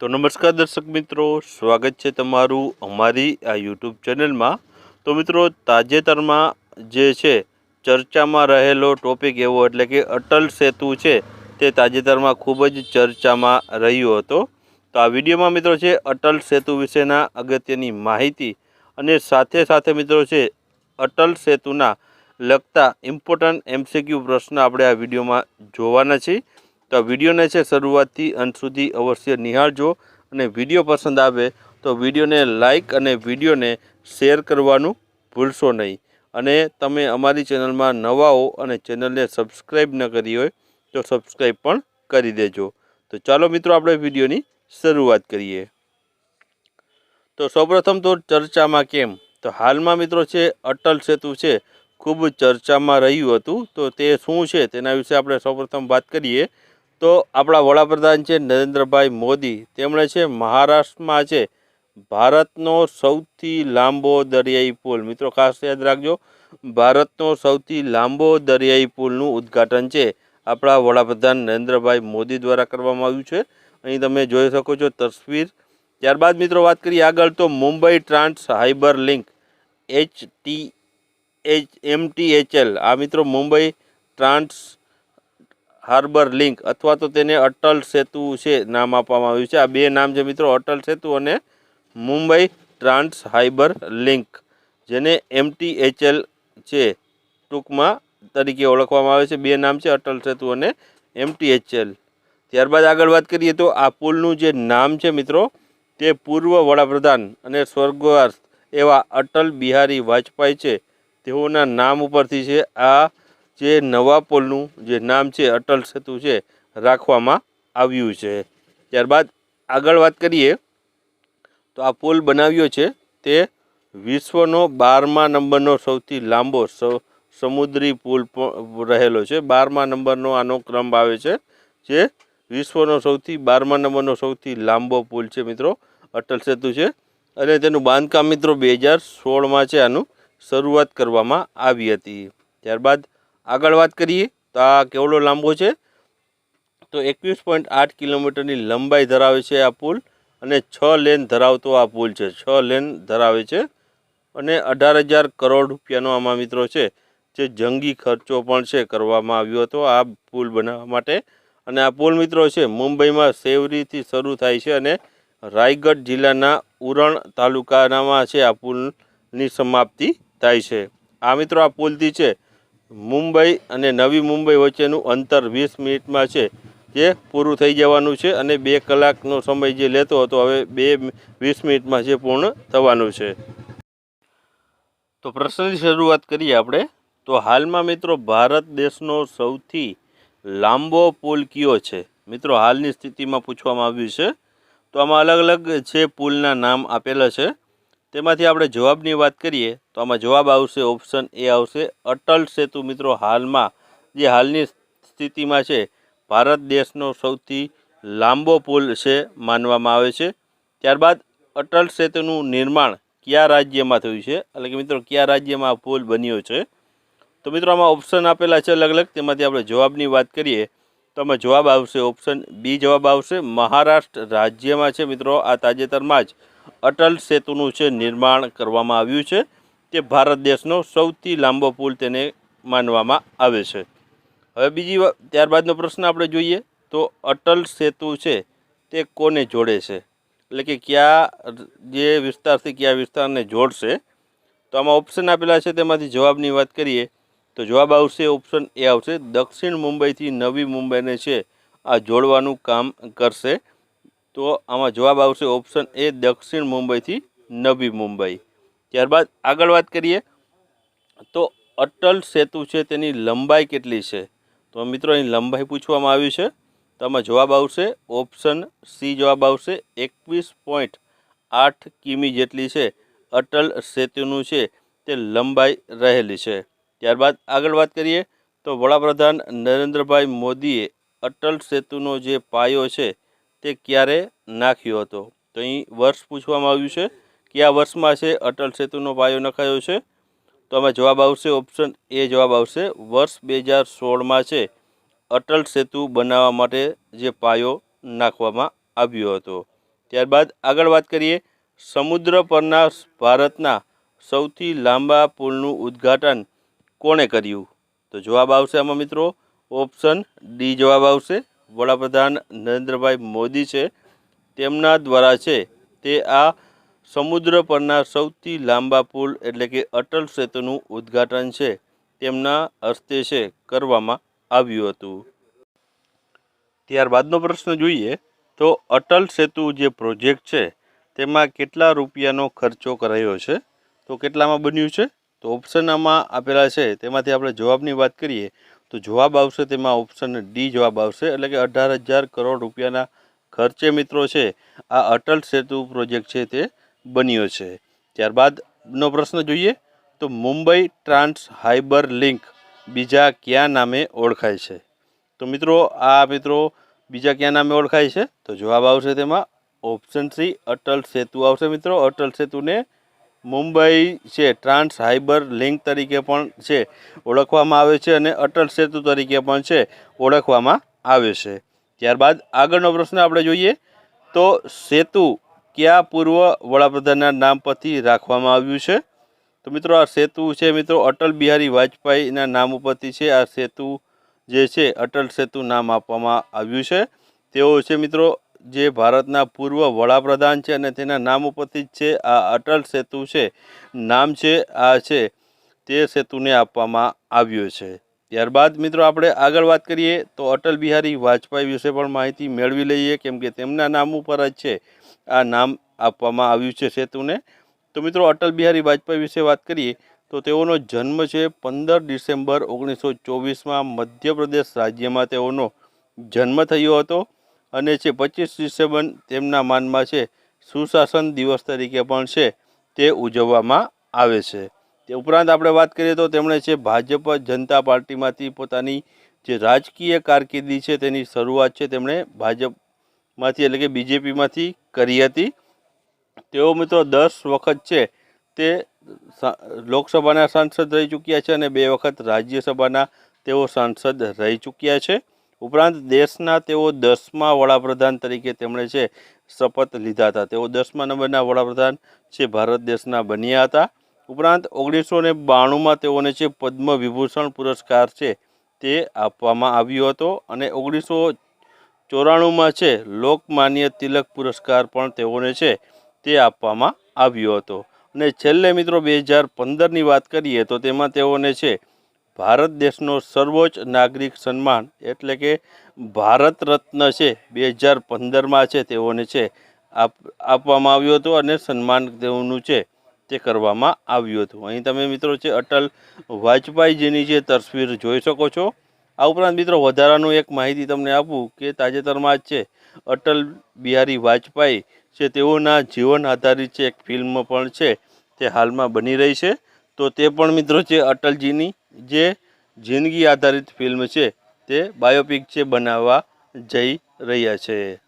તો નમસ્કાર દર્શક મિત્રો, સ્વાગત છે તમારું અમારી આ યુટ્યુબ ચેનલમાં. તો મિત્રો, તાજેતરમાં જે છે, ચર્ચામાં રહેલો ટોપિક એવો એટલે કે અટલ સેતુ છે, તે તાજેતરમાં ખૂબ જ ચર્ચામાં રહ્યો હતો. તો આ વિડીયોમાં મિત્રો છે, અટલ સેતુ વિશેના અગત્યની માહિતી અને સાથે સાથે મિત્રો છે, અટલ સેતુના લગતા ઇમ્પોર્ટન્ટ એમસીક્યુ પ્રશ્ન આપણે આ વિડીયોમાં જોવાના છીએ. તો વિડીયોને છે શરૂઆતથી અંત સુધી અવશ્ય નિહાળજો અને વીડિયો પસંદ આવે તો વિડીયોને લાઈક અને વિડીયોને શેર કરવાનું ભૂલશો નહીં. અને તમે અમારી ચેનલમાં નવા હો અને ચેનલને સબસ્ક્રાઈબ ન કરી હોય તો સબસ્ક્રાઈબ પણ કરી દેજો. તો ચાલો મિત્રો આપણે વિડીયોની શરૂઆત કરીએ. તો સૌપ્રથમ તો ચર્ચામાં કેમ? તો હાલમાં મિત્રો છે અટલ સેતુ છે ખૂબ ચર્ચામાં રહ્યું હતું તો તે શું છે તેના વિશે આપણે સૌપ્રથમ વાત કરીએ. તો આપણા વડાપ્રધાન છે નરેન્દ્રભાઈ મોદી. તેમણે છે મહારાષ્ટ્રમાં છે ભારતનો સૌથી લાંબો દરિયાઈ પુલ. મિત્રો ખાસ યાદ રાખજો, ભારતનો સૌથી લાંબો દરિયાઈ પુલનું ઉદ્ઘાટન છે આપણા વડાપ્રધાન નરેન્દ્રભાઈ મોદી દ્વારા કરવામાં આવ્યું છે. અહીં તમે જોઈ શકો છો તસવીર. ત્યારબાદ મિત્રો વાત કરીએ આગળ, તો Mumbai trans harbour link, H T, H M T H L આ મિત્રો મુંબઈ ટ્રાન્સ હાર્બર લિંક અથવા તો તેને અટલ સેતુ છે નામ આપવામાં આવ્યું છે. આ બે નામ છે મિત્રો, અટલ સેતુ અને મુંબઈ ટ્રાન્સ હાઇબર લિંક, જેને એમટીએચએલ છે ટૂંકમાં તરીકે ઓળખવામાં આવે છે. બે નામ છે, અટલ સેતુ અને એમટીએચએલ. ત્યારબાદ આગળ વાત કરીએ તો આ પુલનું જે નામ છે મિત્રો, તે પૂર્વ વડાપ્રધાન અને સ્વર્ગવાસ એવા અટલ બિહારી વાજપેયી છે. તેઓના નામ ઉપરથી છે આ જે નવા પુલનું જે નામ છે, અટલ સેતુ છે, રાખવામાં આવ્યું છે. ત્યારબાદ આગળ વાત કરીએ, તો આ પુલ બનાવ્યો છે, તે વિશ્વનો બારમા નંબરનો સૌથી લાંબો સમુદ્રી પુલ રહેલો છે. બારમા નંબરનો આનો ક્રમ આવે છે, જે વિશ્વનો સૌથી, બારમા નંબરનો સૌથી લાંબો પુલ છે મિત્રો, અટલ સેતુ છે. અને તેનું બાંધકામ મિત્રો બે હજાર સોળમાં છે, આનું શરૂઆત કરવામાં આવી હતી. ત્યારબાદ આગળ વાત કરીએ, તો આ કેવડો લાંબો છે? તો એકવીસ પોઈન્ટ આઠ કિલોમીટરની લંબાઈ ધરાવે છે આ પુલ અને છ લેન ધરાવતો આ પુલ છે. છ લેન ધરાવે છે અને અઢાર હજાર કરોડ રૂપિયાનો આમાં મિત્રો છે, જે જંગી ખર્ચો પણ છે કરવામાં આવ્યો હતો આ પુલ બનાવવા માટે. અને આ પુલ મિત્રો છે, મુંબઈમાં સેવરીથી શરૂ થાય છે અને રાયગઢ જિલ્લાના ઉરણ તાલુકાનામાં છે આ પુલની સમાપ્તિ થાય છે. આ મિત્રો આ પુલથી છે મુંબઈ અને નવી મુંબઈ વચ્ચેનું અંતર વીસ મિનિટમાં છે જે પૂરું થઈ જવાનું છે અને બે કલાકનો સમય જે લેતો હતો હવે બે વીસ મિનિટમાં જે પૂર્ણ થવાનું છે. તો પ્રશ્નની શરૂઆત કરીએ આપણે. તો હાલમાં મિત્રો ભારત દેશનો સૌથી લાંબો પુલ કયો છે? મિત્રો હાલની સ્થિતિમાં પૂછવામાં આવ્યું છે. તો આમાં અલગ અલગ છે પુલના નામ આપેલા છે. તેમાંથી આપણે જવાબની વાત કરીએ, તો આમાં જવાબ આવશે ઓપ્શન એ આવશે. અટલ સેતુ મિત્રો, હાલમાં જે હાલની સ્થિતિમાં છે, ભારત દેશનો સૌથી લાંબો પુલ છે માનવામાં આવે છે. ત્યારબાદ અટલ સેતુનું નિર્માણ કયા રાજ્યમાં થયું છે? એટલે કે મિત્રો, કયા રાજ્યમાં આ પુલ બન્યો છે? તો મિત્રો, આમાં ઓપ્શન આપેલા છે અલગ અલગ, તેમાંથી આપણે જવાબની વાત કરીએ, તો આમાં જવાબ આવશે ઓપ્શન બી જવાબ આવશે. મહારાષ્ટ્ર રાજ્યમાં છે મિત્રો, આ તાજેતરમાં જ અટલ સેતુનું છે, નિર્માણ કરવામાં આવ્યું છે, તે ભારત દેશનો સૌથી લાંબો પુલ તેને માનવામાં આવે છે. હવે બીજી ત્યારબાદનો પ્રશ્ન આપણે જોઈએ, તો અટલ સેતુ છે, તે કોને જોડે છે? એટલે કે કયા જે વિસ્તારથી કયા વિસ્તારને જોડશે? તો આમાં ઓપ્શન આપેલા છે, તેમાંથી જવાબની વાત કરીએ, તો જવાબ આવશે ઓપ્શન એ આવશે, દક્ષિણ મુંબઈથી નવી મુંબઈને છે, આ જોડવાનું કામ કરશે. તો આમાં જવાબ આવશે ઓપ્શન એ દક્ષિણ મુંબઈથી નવી મુંબઈ. ત્યારબાદ આગળ વાત કરીએ તો અટલ સેતુ છે તેની લંબાઈ કેટલી છે? તો મિત્રો, અહીં લંબાઈ પૂછવામાં આવ્યું છે. તો આમાં જવાબ આવશે ઓપ્શન સી જવાબ આવશે એકવીસ પોઈન્ટ આઠ કિમી જેટલી છે અટલ સેતુનું છે તે લંબાઈ રહેલી છે. ત્યારબાદ આગળ વાત કરીએ તો વડાપ્રધાન નરેન્દ્રભાઈ મોદીએ અટલ સેતુનો જે પાયો છે તે ક્યારે નાખ્યો હતો? તો અહીં વર્ષ પૂછવામાં આવ્યું છે કયા વર્ષમાં છે અટલ સેતુનો પાયો નખાયો છે? તો આમાં જવાબ આવશે ઓપ્શન એ જવાબ આવશે, વર્ષ બે હજાર સોળમાં છે અટલ સેતુ બનાવવા માટે જે પાયો નાખવામાં આવ્યો હતો. ત્યારબાદ આગળ વાત કરીએ, સમુદ્ર પરના ભારતના સૌથી લાંબા પુલનું ઉદ્ઘાટન કોણે કર્યું? તો જવાબ આવશે આમાં મિત્રો ઓપ્શન ડી જવાબ આવશે. વડાપ્રધાન નરેન્દ્રભાઈ મોદી છે, તેમના દ્વારા છે તે આ સમુદ્ર પરના સૌથી લાંબા પુલ એટલે કે અટલ સેતુનું ઉદ્ઘાટન છે, તેમના હસ્તે છે કરવામાં આવ્યું હતું. ત્યારબાદનો પ્રશ્ન જોઈએ તો અટલ સેતુ જે પ્રોજેક્ટ છે, તેમાં કેટલા રૂપિયાનો ખર્ચો કરાયો છે? તો કેટલામાં બન્યું છે? તો ઓપ્શન આમાં આપેલા છે, તેમાંથી આપણે જવાબની વાત કરીએ તો જવાબ આવશે તેમાં ઓપ્શન ડી જવાબ આવશે, એટલે કે અઢાર હજાર કરોડ રૂપિયાના ખર્ચે મિત્રો છે, આ અટલ સેતુ પ્રોજેક્ટ છે તે બન્યો છે. ત્યારબાદનો પ્રશ્ન જોઈએ, તો મુંબઈ ટ્રાન્સ હાઇબર લિંક બીજા કયા નામે ઓળખાય છે? તો મિત્રો, આ મિત્રો બીજા કયા નામે ઓળખાય છે? તો જવાબ આવશે તેમાં ઓપ્શન સી અટલ સેતુ આવશે મિત્રો, અટલ સેતુને મુંબઈ છે, ટ્રાન્સ હાઇબર લિંક તરીકે પણ છે, ઓળખવામાં આવે છે અને અટલ સેતુ તરીકે પણ છે, ઓળખવામાં આવે છે. ત્યારબાદ આગળનો પ્રશ્ન આપણે જોઈએ તો સેતુ કયા પૂર્વ વડાપ્રધાનના નામ પરથી રાખવામાં આવ્યું છે? તો મિત્રો આ સેતુ છે મિત્રો અટલ બિહારી વાજપેયીના નામ ઉપરથી છે. આ સેતુ જે છે, અટલ સેતુ નામ આપવામાં આવ્યું છે. તેઓ છે મિત્રો જે ભારતના પૂર્વ વડાપ્રધાન છે અને તેના નામ ઉપરથી જ છે, આ અટલ સેતુ છે. નામ છે, આ છે, તે સેતુને આપવામાં આવ્યું છે. ત્યારબાદ મિત્રો આપણે આગળ વાત કરીએ, તો અટલ બિહારી વાજપેયી વિશે પણ માહિતી મેળવી લઈએ, કેમ કે તેમના નામ ઉપર જ છે, આ નામ આપવામાં આવ્યું છે સેતુને. તો મિત્રો અટલ બિહારી વાજપેયી વિશે વાત કરીએ, તો તેઓનો જન્મ છે પંદર ડિસેમ્બર ઓગણીસો ચોવીસમાં મધ્યપ્રદેશ રાજ્યમાં તેઓનો જન્મ થયો હતો. અને જે પચીસ ડિસેમ્બર તેમના માનમાં છે, સુશાસન દિવસ તરીકે પણ છે, તે ઉજવવામાં આવે છે. તે ઉપરાંત આપણે વાત કરીએ તો તેમણે છે, ભાજપ જનતા પાર્ટીમાંથી પોતાની જે રાજકીય કારકિર્દી છે, તેની શરૂઆત છે તેમણે ભાજપમાંથી એટલે કે બીજેપીમાંથી કરી હતી. તેઓ મિત્રો દસ વખત છે, તે લોકસભાના સાંસદ રહી ચૂક્યા છે અને બે વખત રાજ્યસભાના તેઓ સાંસદ રહી ચૂક્યા છે. ઉપરાંત દેશના તેઓ દસમા વડાપ્રધાન તરીકે તેમણે છે, શપથ લીધા હતા. તેઓ દસમા નંબરના વડાપ્રધાન છે, ભારત દેશના બન્યા હતા. ઉપરાંત ઓગણીસો ને બાણુંમાં તેઓને છે પદ્મ વિભૂષણ પુરસ્કાર છે, તે આપવામાં આવ્યો હતો અને ઓગણીસો ચોરાણુંમાં છે, લોકમાન્ય તિલક પુરસ્કાર પણ તેઓને છે, તે આપવામાં આવ્યો હતો. અને છેલ્લે મિત્રો બે હજાર પંદરની વાત કરીએ તો તેમાં તેઓને છે ભારત દેશનો સર્વોચ્ચ નાગરિક સન્માન એટલે કે ભારત રત્ન છે, બે હજાર પંદરમાં છે તેઓને છે આપ, આપવામાં આવ્યું હતું અને સન્માન તેઓનું છે તે કરવામાં આવ્યું હતું. અહીં તમે મિત્રો છે અટલ વાજપેયીજીની જે તસવીર જોઈ શકો છો, આ ઉપરાંત મિત્રો વધારાનું એક માહિતી તમને આપું કે તાજેતરમાં જ છે, અટલ બિહારી વાજપેયી છે તેઓના જીવન આધારિત છે, એક ફિલ્મ પણ છે તે હાલમાં બની રહી છે. તો તે પણ મિત્રો છે અટલજીની જે જિંદગી આધારિત ફિલ્મ છે તે બાયોપિક છે બનાવવા જઈ રહ્યા છે.